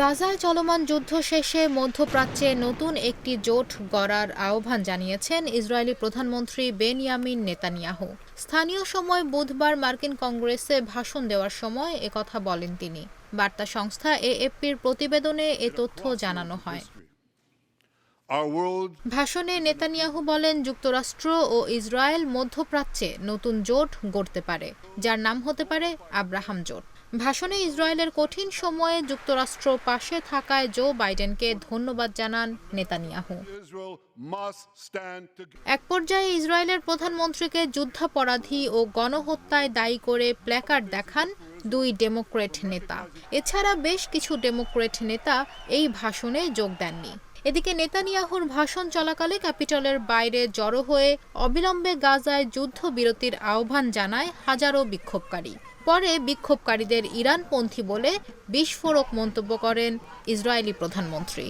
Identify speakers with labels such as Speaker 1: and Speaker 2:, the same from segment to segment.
Speaker 1: গাজায় চলমান যুদ্ধ শেষে মধ্যপ্রাচ্যে নতুন একটি জোট গড়ার আহ্বান জানিয়েছেন ইসরায়েলি প্রধানমন্ত্রী বেনিয়ামিন নেতানিয়াহু স্থানীয় সময় বুধবার মার্কিন কংগ্রেসে ভাষণ দেওয়ার সময় একথা বলেন তিনি বার্তা সংস্থা এএফপির প্রতিবেদনে এ তথ্য জানানো হয় ভাষণে নেতানিয়াহু বলেন যুক্তরাষ্ট্র ও ইসরায়েল মধ্যপ্রাচ্যে নতুন জোট গড়তে পারে যার নাম হতে পারে আব্রাহাম জোট ভাষণে ইসরায়েলের কঠিন সময়ে যুক্তরাষ্ট্র পাশে থাকায় জো বাইডেনকে ধন্যবাদ জানান নেতানিয়াহু এক পর্যায়ে ইসরায়েলের প্রধানমন্ত্রীকে যুদ্ধাপরাধী ও গণহত্যায় দায়ী করে প্ল্যাকার্ড দেখান দুই ডেমোক্রেট নেতা এছাড়া বেশ কিছু ডেমোক্রেট নেতা এই ভাষণে যোগ দেননি এদিকে নেতানিয়াহুর ভাষণ চলাকালে ক্যাপিটলের বাইরে জড়ো হয়ে অবিলম্বে গাজায় যুদ্ধবিরতির আহ্বান জানায় হাজারো বিক্ষোভকারী পরে বিক্ষোভকারীদের ইরানপন্থী বলে বিস্ফোরক মন্তব্য করেন ইসরায়েলি প্রধানমন্ত্রী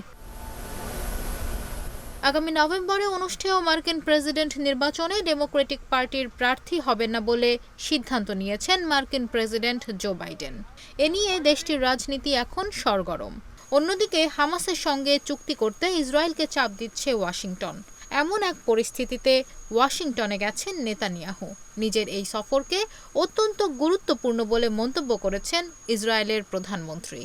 Speaker 1: আগামী নভেম্বরে অনুষ্ঠেয় মার্কিন প্রেসিডেন্ট নির্বাচনে ডেমোক্রেটিক পার্টির প্রার্থী হবেন না বলে সিদ্ধান্ত নিয়েছেন মার্কিন প্রেসিডেন্ট জো বাইডেন এ নিয়ে দেশটির রাজনীতি এখন সরগরম অন্যদিকে হামাসের সঙ্গে চুক্তি করতে ইসরায়েলকে চাপ দিচ্ছে ওয়াশিংটন এমন এক পরিস্থিতিতে ওয়াশিংটনে গেছেন নেতানিয়াহু নিজের এই সফরকে অত্যন্ত গুরুত্বপূর্ণ বলে মন্তব্য করেছেন ইসরায়েলের প্রধানমন্ত্রী